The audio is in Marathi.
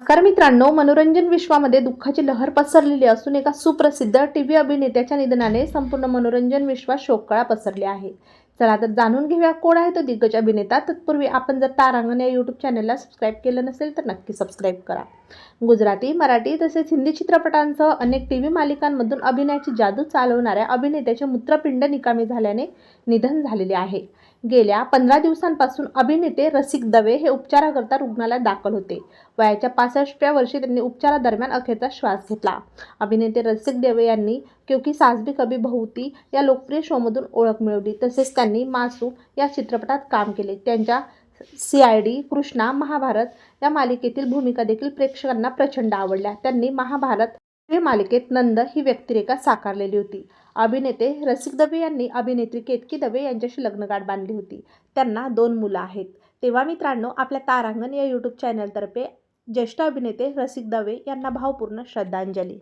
नमस्कार मित्रांनो मनोरंजन विश्वामध्ये दुःखाची लहर पसरलेली असून एका सुप्रसिद्ध टी व्ही अभिनेत्याच्या निधनाने संपूर्ण मनोरंजन विश्वात शोककळा पसरली आहे. चला तर जाणून घेऊया कोण आहे तो दिग्गज अभिनेता. तत्पूर्वी आपण जर तारांगण या यूट्यूब चॅनलला सबस्क्राईब केलं नसेल तर नक्की सबस्क्राईब करा. गुजराती मराठी तसेच हिंदी चित्रपटांसह अनेक टी व्ही मालिकांमधून अभिनयाची जादू चालवणाऱ्या अभिनेत्याचे मूत्रपिंड निकामी झाल्याने निधन झालेले आहे. गेल्या पंधरा दिवसांपासून अभिनेते रसिक दवे हे उपचाराकरता रुग्णालयात दाखल होते. वयाच्या पासष्टव्या वर्षी त्यांनी उपचारादरम्यान अखेरचा श्वास घेतला. अभिनेते रसिक देवे यांनी क्योंकि सास भी कभी या लोकप्रिय शोमधून ओळख मिळवली तसेच त्यांनी मासू या चित्रपटात काम केले. त्यांच्या C I D Krishna Mahabharat या मालिकेतील भूमिका देखील प्रेक्षकांना प्रचंड आवडल्या. त्यांनी महाभारत या मालिकेत नंद ही व्यक्तिरेखा साकारलेली होती. अभिनेते रसिक दवे यांनी अभिनेत्री केतकी दवे यांच्याशी लग्नगाठ बांधली होती. त्यांना दोन मुलं आहेत. तेव्हा मित्रांनो आपल्या तारांगण या यूट्यूब चॅनलतर्फे ज्येष्ठ अभिनेते रसिक दवे यांना भावपूर्ण श्रद्धांजली.